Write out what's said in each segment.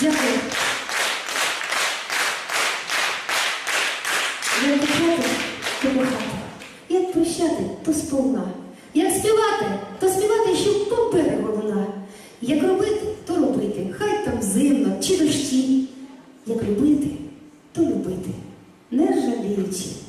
Дякую. Як дихати, то дихати. Як прощати, то сповна. Як співати, то співати, щоб попери вона. Як робити, то робити. Хай там зимно чи дощі. Як любити, то любити, не жаліючи.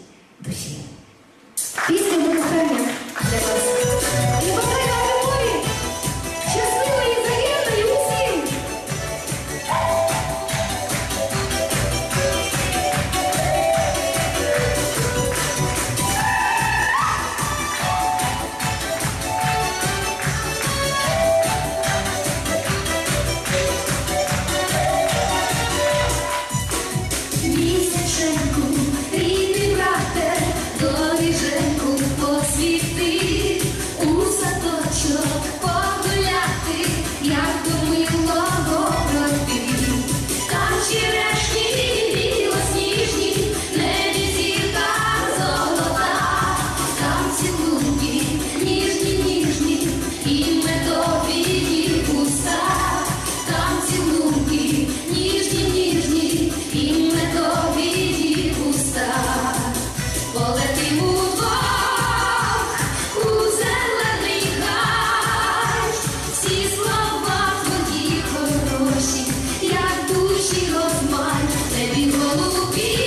Thank you. Tupi.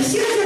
Спасибо.